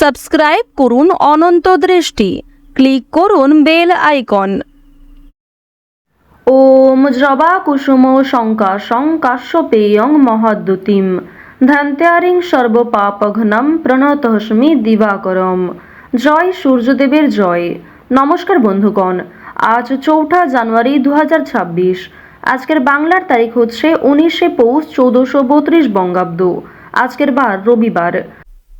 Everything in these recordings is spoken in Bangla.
সাবস্ক্রাইব করুন অনন্ত দৃষ্টি। ক্লিক করুন বেল আইকন। ওম জবা কুসুম শঙ্কাশং কাশ্যপেয়ং মহাদ্যুতিম। ধ্যান্ত্যারিং সর্বপাপঘ্নম প্রণতহস্মি দিবাকরম। জয় সূর্যদেবের জয়। নমস্কার বন্ধুগণ, আজ চৌঠা জানুয়ারি দু হাজার ছাব্বিশ। আজকের বাংলার তারিখ হচ্ছে উনিশে পৌষ চৌদ্দশো বত্রিশ বঙ্গাব্দ। আজকের বার রবিবার।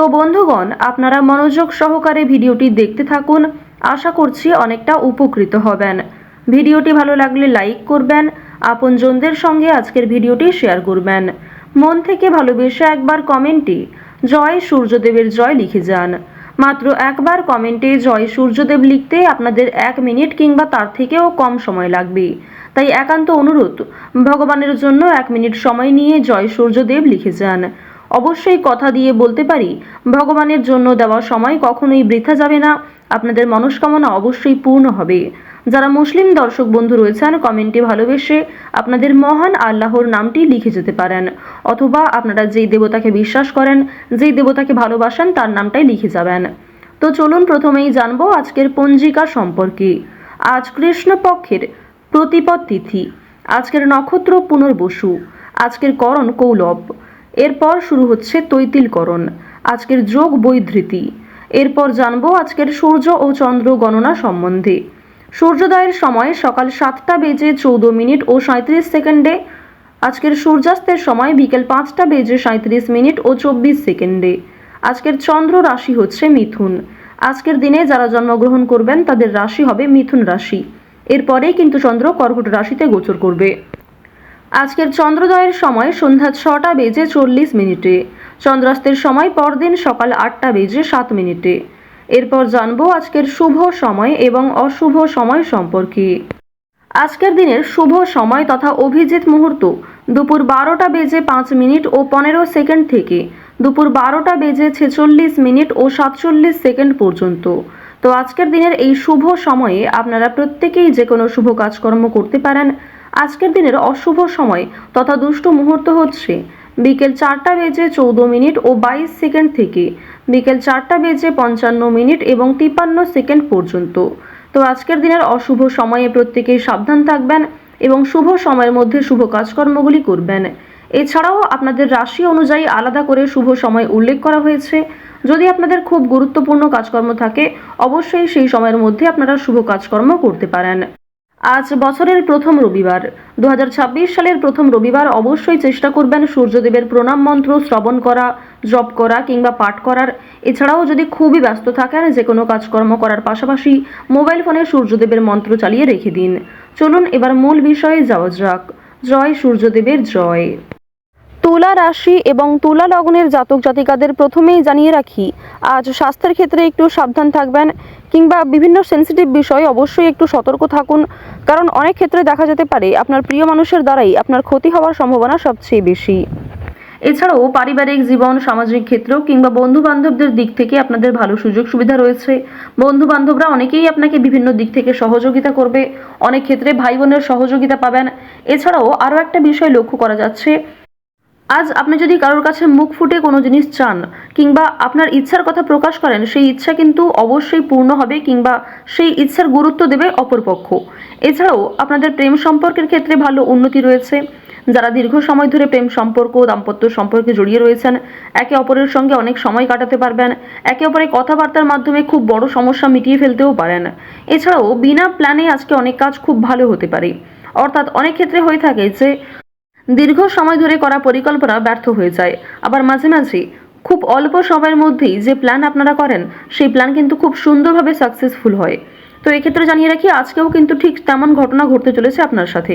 তো বন্ধুগণ, আপনারা মনোযোগ সহকারে ভিডিওটি দেখতে থাকুন। আশা করছি অনেকটা উপকৃত হবেন। ভিডিওটি ভালো লাগলে লাইক করবেন, আপনজনদের সঙ্গে আজকের ভিডিওটি শেয়ার করবেন। মন থেকে ভালোবেসে একবার কমেন্টে জয় সূর্যদেবের জয় লিখে যান। মাত্র একবার কমেন্টে জয় সূর্যদেব লিখতে আপনাদের এক মিনিট কিংবা তার থেকেও কম সময় লাগবে। তাই একান্ত অনুরোধ, ভগবানের জন্য এক মিনিট সময় নিয়ে জয় সূর্যদেব লিখে যান। অবশ্যই কথা দিয়ে বলতে পারি, ভগবানের জন্য দেওয়া সময় কখনোই বৃথা যাবে না। আপনাদের মনস্কামনা অবশ্যই পূর্ণ হবে। যারা মুসলিম দর্শক বন্ধু রয়েছেন কমেন্টে ভালোবেসে আপনাদের মহান আল্লাহর নামটি লিখে যেতে পারেন। অথবা আপনারা যেই দেবতাকে বিশ্বাস করেন, যেই দেবতাকে ভালোবাসেন, তার নামটাই লিখে যাবেন। তো চলুন প্রথমেই জানব আজকের পঞ্জিকা সম্পর্কে। আজ কৃষ্ণপক্ষের প্রতিপদ তিথি। আজকের নক্ষত্র পুনর্বসু। আজকের করণ কৌলভ এরপর শুরু হচ্ছে তৈতিলকরণ, আজকের যোগ বৈধৃতি। এরপর জানব আজকের সূর্য ও চন্দ্র গণনা সম্বন্ধে। সূর্যোদয়ের সময় সকাল সাতটা বেজে চৌদ্দ মিনিট ও সাঁত্রিশ সেকেন্ডে, আজকের সূর্যাস্তের সময় বিকেল পাঁচটা বেজে সাঁত্রিশ মিনিট ও চব্বিশ সেকেন্ডে। আজকের চন্দ্র রাশি হচ্ছে মিথুন। আজকের দিনে যারা জন্মগ্রহণ করবেন তাদের রাশি হবে মিথুন রাশি। এরপরেই কিন্তু চন্দ্র কর্কট রাশিতে গোচর করবে। আজকের চন্দ্রোদয়ের সময় সন্ধ্যা ছটা বেজে চল্লিশ মিনিটে। চন্দ্রাস্তের সময় পরদিন সকাল আটটা বেজে সাত মিনিটে। এরপর জানব আজকের শুভ সময় এবং অশুভ সময় সম্পর্কে। আজকের দিনের শুভ সময় তথা অভিজিৎ মুহূর্ত দুপুর বারোটা বেজে পাঁচ মিনিট ও পনেরো সেকেন্ড থেকে দুপুর বারোটা বেজে ছেচল্লিশ মিনিট ও সাতচল্লিশ সেকেন্ড পর্যন্ত। তো আজকের দিনের এই শুভ সময়ে আপনারা প্রত্যেকেই যে কোনো শুভ কাজকর্ম করতে পারেন। আজকের দিনের অশুভ সময় তথা দুষ্ট মুহূর্ত হচ্ছে বিকেল চারটা বেজে চৌদ্দ মিনিট ও বাইশ সেকেন্ড থেকে বিকেল চারটা বেজে পঞ্চান্ন মিনিট এবং তিপ্পান্ন সেকেন্ড পর্যন্ত। তো আজকের দিনের অশুভ সময়ে প্রত্যেকেই সাবধান থাকবেন এবং শুভ সময়ের মধ্যে শুভ কাজকর্মগুলি করবেন। এছাড়াও আপনাদের রাশি অনুযায়ী আলাদা করে শুভ সময় উল্লেখ করা হয়েছে। যদি আপনাদের খুব গুরুত্বপূর্ণ কাজকর্ম থাকে, অবশ্যই সেই সময়ের মধ্যে আপনারা শুভ কাজকর্ম করতে পারেন। আজ বছরের প্রথম রবিবার। দু হাজার ছাব্বিশ সালের প্রথম রবিবার অবশ্যই চেষ্টা করবেন সূর্যদেবের প্রণাম মন্ত্র শ্রবণ করা, জপ করা কিংবা পাঠ করার। এছাড়াও যদি খুবই ব্যস্ত থাকেন যে কোনো কাজকর্ম করার পাশাপাশি মোবাইল ফোনে সূর্যদেবের মন্ত্র চালিয়ে রেখে দিন। চলুন এবার মূল বিষয়ে যাওয়া যাক। জয় সূর্যদেবের জয়। তুলা রাশি এবং তুলা লগ্নের জাতক জাতিকাদের প্রথমেই জানিয়ে রাখি, আজ স্বাস্থ্যের ক্ষেত্রে একটু সাবধান থাকবেন কিংবা বিভিন্ন সেন্সিটিভ বিষয়ে অবশ্যই একটু সতর্ক থাকুন। কারণ অনেক ক্ষেত্রে দেখা যেতে পারে আপনার প্রিয় মানুষের দ্বারাই আপনার ক্ষতি হওয়ার সম্ভাবনা সবচেয়ে বেশি। এছাড়াও পারিবারিক জীবন, সামাজিক ক্ষেত্র কিংবা বন্ধু বান্ধবদের দিক থেকে আপনাদের ভালো সুযোগ সুবিধা রয়েছে। বন্ধু বান্ধবরা অনেকেই আপনাকে বিভিন্ন দিক থেকে সহযোগিতা করবে। অনেক ক্ষেত্রে ভাই বোনের সহযোগিতা পাবেন। এছাড়াও আরও একটা বিষয় লক্ষ্য করা যাচ্ছে আজ আপনি যদি কারোর কাছে মুখ ফুটে কোনো জিনিস চান, কিংবা আপনার ইচ্ছার কথা প্রকাশ করেন, সেই ইচ্ছা কিন্তু অবশ্যই পূর্ণ হবে, কিংবা সেই ইচ্ছার গুরুত্ব দেবে অপরপক্ষ। এছাড়াও আপনাদের প্রেম সম্পর্কের ক্ষেত্রে ভালো উন্নতি রয়েছে। যারা দীর্ঘ সময় ধরে প্রেম সম্পর্ক, দাম্পত্য সম্পর্কে জড়িয়ে রয়েছেন, একে অপরের সঙ্গে অনেক সময় কাটাতে পারবেন। একে অপরের কথাবার্তার মাধ্যমে খুব বড় সমস্যা মিটিয়ে ফেলতেও পারেন। এছাড়াও বিনা প্ল্যানে আজকে অনেক কাজ খুব ভালো হতে পারে। অর্থাৎ অনেক ক্ষেত্রে হয়ে থাকে যে দীর্ঘ সময় ধরে করা পরিকল্পনা ব্যর্থ হয়ে যায়। আবার মাঝে মাঝে খুব অল্প সময়ের মধ্যেই যে প্ল্যান আপনারা করেন, সেই প্ল্যান কিন্তু খুব সুন্দরভাবে সাকসেসফুল হয়। তো এক্ষেত্রে জানিয়ে রাখি, আজকেও কিন্তু ঠিক তেমন ঘটনা ঘটতে চলেছে আপনার সাথে।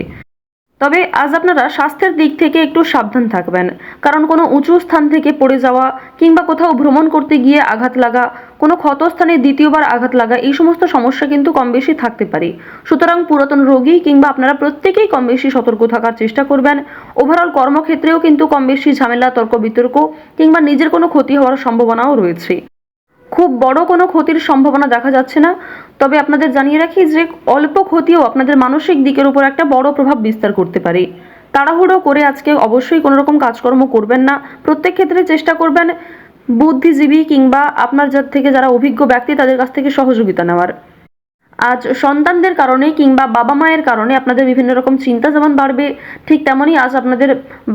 তবে আজ আপনারা স্বাস্থ্যের দিক থেকে একটু সাবধান থাকবেন। কারণ কোনো উঁচু স্থান থেকে পড়ে যাওয়া কিংবা কোথাও ভ্রমণ করতে গিয়ে আঘাত লাগা, কোনো ক্ষতস্থানে দ্বিতীয়বার আঘাত লাগা, এই সমস্ত সমস্যা কিন্তু কম বেশি থাকতে পারে। সুতরাং পুরাতন রোগী কিংবা আপনারা প্রত্যেকেই কম বেশি সতর্ক থাকার চেষ্টা করবেন। ওভারঅল কর্মক্ষেত্রেও কিন্তু কম বেশি ঝামেলা, তর্ক, বিতর্ক কিংবা নিজের কোনো ক্ষতি হওয়ার সম্ভাবনাও রয়েছে। খুব বড় কোনো ক্ষতির সম্ভাবনা দেখা যাচ্ছে না। তবে আপনাদের জানিয়ে রাখি যে অল্প ক্ষতিও আপনাদের মানসিক দিকের উপর একটা বড় প্রভাব বিস্তার করতে পারে। তাড়াহুড়ো করে আজকে অবশ্যই কোনো রকম কাজকর্ম করবেন না। প্রত্যেক ক্ষেত্রে চেষ্টা করবেন বুদ্ধিজীবী কিংবা আপনার যার থেকে যারা অভিজ্ঞ ব্যক্তি, তাদের কাছ থেকে সহযোগিতা নেওয়ার। আজ সন্তানদের কারণে কিংবা বাবা মায়ের কারণে আপনাদের বিভিন্ন রকম চিন্তা যেমন বাড়বে, ঠিক তেমনই আজ আপনাদের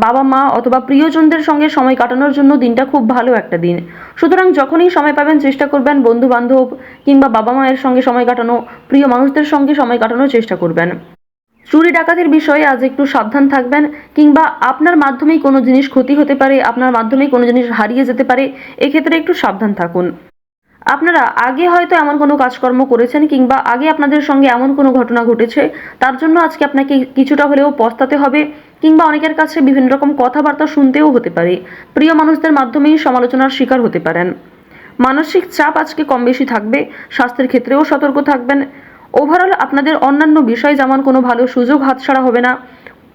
বাবা মা অথবা প্রিয়জনদের সঙ্গে সময় কাটানোর জন্য দিনটা খুব ভালো একটা দিন। সুতরাং যখনই সময় পাবেন চেষ্টা করবেন বন্ধু বান্ধব কিংবা বাবা মায়ের সঙ্গে সময় কাটানো, প্রিয় মানুষদের সঙ্গে সময় কাটানোর চেষ্টা করবেন। চুরি ডাকাতির বিষয়ে আজ একটু সাবধান থাকবেন কিংবা আপনার মাধ্যমেই কোনো জিনিস ক্ষতি হতে পারে, আপনার মাধ্যমেই কোনো জিনিস হারিয়ে যেতে পারে, এক্ষেত্রে একটু সাবধান থাকুন। আপনারা আগে হয়তো এমন কোনো কাজকর্ম করেছেন কিংবা আগে আপনাদের সঙ্গে এমন কোনো ঘটনা ঘটেছে, তার জন্য আজকে আপনাকে কিছুটা হলেও পস্তাতে হবে কিংবা অনেকের কাছে বিভিন্ন রকম কথাবার্তা শুনতেও হতে পারে। প্রিয় মানুষদের মাধ্যমেই সমালোচনার শিকার হতে পারেন। মানসিক চাপ আজকে কম বেশি থাকবে, স্বাস্থ্যের ক্ষেত্রেও সতর্ক থাকবেন। ওভারঅল আপনাদের অন্যান্য বিষয় যেমন কোনো ভালো সুযোগ হাতছাড়া হবে না,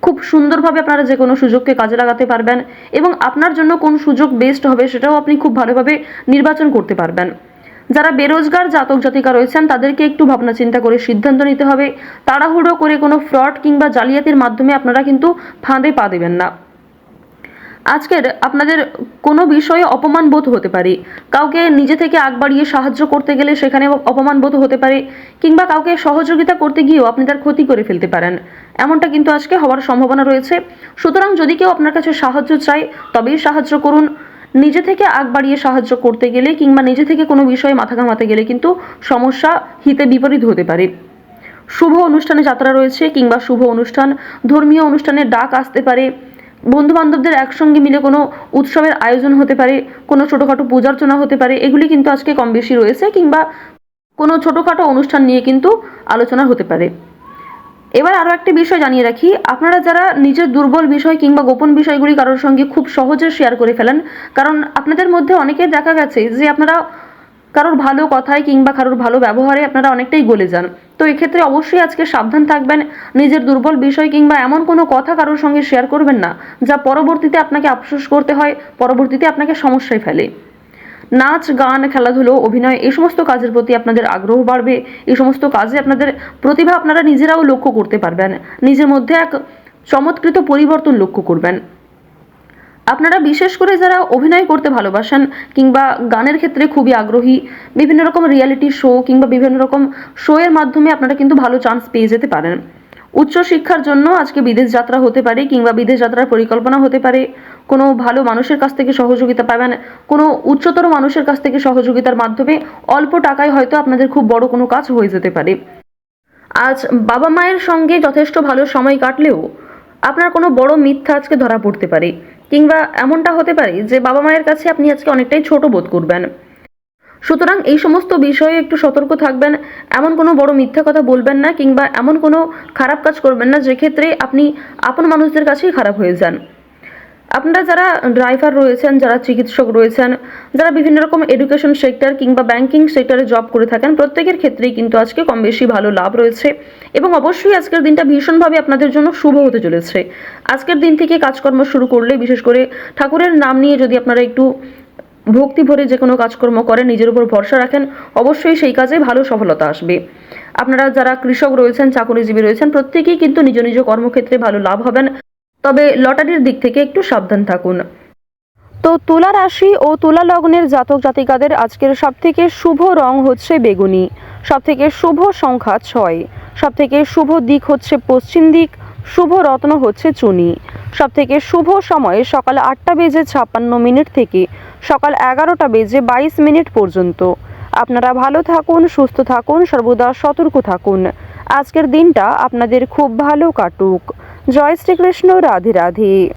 খুব সুন্দরভাবে আপনারা যে কোনো সুযোগকে কাজে লাগাতে পারবেন এবং আপনার জন্য কোন সুযোগ বেস্ট হবে সেটাও আপনি খুব ভালোভাবে নির্বাচন করতে পারবেন। যারা বেরোজগার, জাতক, জাতিকা রয়েছেন, তাদেরকে একটু ভাবনা চিন্তা করে সিদ্ধান্ত নিতে হবে। তাড়াহুড়ো করে কোনো ফ্রড কিংবা জালিয়াতির মাধ্যমে আপনারা কিন্তু ফাঁদে পা দেবেন না। আজকের আপনাদের কোনো বিষয়ে অপমান বোধ হতে পারে। কাউকে নিজে থেকে আগ বাড়িয়ে সাহায্য করতে গেলে সেখানে অপমান বোধ হতে পারে, কিংবা কাউকে সহযোগিতা করতে গিয়েও আপনি তার ক্ষতি করে ফেলতে পারেন। এমনটা কিন্তু আজকে হওয়ার সম্ভাবনা রয়েছে। সুতরাং যদি কেউ আপনার কাছে সাহায্য চায়, তবেই সাহায্য করুন। নিজে থেকে আগ বাড়িয়ে সাহায্য করতে গেলে কিংবা নিজে থেকে কোনো বিষয়ে মাথা ঘামাতে গেলে কিন্তু সমস্যা হিতে বিপরীত হতে পারে। শুভ অনুষ্ঠানে যাত্রা রয়েছে কিংবা শুভ অনুষ্ঠান, ধর্মীয় অনুষ্ঠানে ডাক আসতে পারে। বন্ধু বান্ধবদের একসঙ্গে মিলে কোনো উৎসবের আয়োজন হতে পারে, কোনো ছোটোখাটো পূজার্চনা হতে পারে, এগুলি কিন্তু আজকে কম বেশি রয়েছে কিংবা কোনো ছোটোখাটো অনুষ্ঠান নিয়ে কিন্তু আলোচনা হতে পারে। এবার আরও একটি বিষয় জানিয়ে রাখি। আপনারা যারা নিজের দুর্বল বিষয় কিংবা গোপন বিষয়গুলি কারোর সঙ্গে খুব সহজে শেয়ার করে ফেলেন, কারণ আপনাদের মধ্যে অনেকের দেখা গেছে যে আপনারা কারোর ভালো কথায় কিংবা কারোর ভালো ব্যবহারে আপনারা অনেকটাই গলে যান। তো এক্ষেত্রে অবশ্যই আজকে সাবধান থাকবেন, নিজের দুর্বল বিষয় কিংবা এমন কোনো কথা কারোর সঙ্গে শেয়ার করবেন না, যা পরবর্তীতে আপনাকে আফসোস করতে হয়, পরবর্তীতে আপনাকে সমস্যায় ফেলে। নাচ, গান, খেলাধুলো, অভিনয়, এই সমস্ত কাজের প্রতি আপনাদের আগ্রহ বাড়বে। এই সমস্ত কাজে আপনাদের প্রতিভা আপনারা নিজেরাও লক্ষ্য করতে পারবেন। নিজের মধ্যে এক চমৎকৃত পরিবর্তন লক্ষ্য করবেন। আপনারা বিশেষ করে যারা অভিনয় করতে ভালোবাসেন কিংবা গানের ক্ষেত্রে খুবই আগ্রহী, বিভিন্ন রকম রিয়ালিটি শো কিংবা বিভিন্ন রকম শো এর মাধ্যমে আপনারা কিন্তু ভালো চান্স পেয়ে যেতে পারেন। উচ্চশিক্ষার জন্য আজকে বিদেশ যাত্রা হতে পারে কিংবা বিদেশ যাত্রার পরিকল্পনা হতে পারে, কোনো ভালো মানুষের কাছ থেকে সহযোগিতা পাবেন, কোনো উচ্চতর মানুষের কাছ থেকে সহযোগিতার মাধ্যমে অল্প টাকায় হয়তো আপনাদের খুব বড় কোনো কাজ হয়ে যেতে পারে। আজ বাবা মায়ের সঙ্গে যথেষ্ট ভালো সময় কাটলেও আপনার কোনো বড় মিথ্যা আজকে ধরা পড়তে পারে, কিংবা এমনটা হতে পারে যে বাবা মায়ের কাছে আপনি আজকে অনেকটাই ছোট বোধ করবেন। সুতরাং এই সমস্ত বিষয়ে একটু সতর্ক থাকবেন, এমন কোনো বড় মিথ্যা কথা বলবেন না কিংবা এমন কোনো খারাপ কাজ করবেন না, যেক্ষেত্রে আপনি আপন মানুষদের কাছেই খারাপ হয়ে যান। আপনারা যারা ড্রাইভার রয়েছেন, যারা চিকিৎসক রয়েছেন, যারা বিভিন্ন রকম এডুকেশন সেক্টর কিংবা ব্যাংকিং সেক্টরে জব করে থাকেন, প্রত্যেকের ক্ষেত্রেই কিন্তু আজকে কম বেশি ভালো লাভ রয়েছে এবং অবশ্যই আজকের দিনটা ভীষণভাবে আপনাদের জন্য শুভ হতে চলেছে। আজকের দিন থেকে কাজকর্ম শুরু করলে বিশেষ করে ঠাকুরের নাম নিয়ে যদি আপনারা একটু ভক্তি ভরে যে কোনো কাজকর্ম করেন, নিজের উপর ভরসা রাখেন, অবশ্যই সেই কাজে ভালো সফলতা আসবে। আপনারা যারা কৃষক রয়েছেন, চাকরিজীবী রয়েছেন, প্রত্যেকেই কিন্তু নিজ নিজ কর্মক্ষেত্রে ভালো লাভ হবেন। তবে লটারির দিক থেকে একটু সাবধান থাকুন। তো তুলা রাশি ও তুলা লগ্নের জাতক জাতিকাদের আজকের সবথেকে শুভ রং হচ্ছে বেগুনি। সবথেকে শুভ সংখ্যা ছয়। সবথেকে শুভ দিক হচ্ছে পশ্চিম দিক। শুভ রত্ন হচ্ছে চুনি। সবথেকে শুভ সময়ে সকাল আটটা বেজে ছাপ্পান্ন মিনিট থেকে সকাল এগারোটা বেজে বাইশ মিনিট পর্যন্ত। আপনারা ভালো থাকুন, সুস্থ থাকুন, সর্বদা সতর্ক থাকুন। আজকের দিনটা আপনাদের খুব ভালো কাটুক। জয় শ্রীকৃষ্ণ, রাধে রাধে।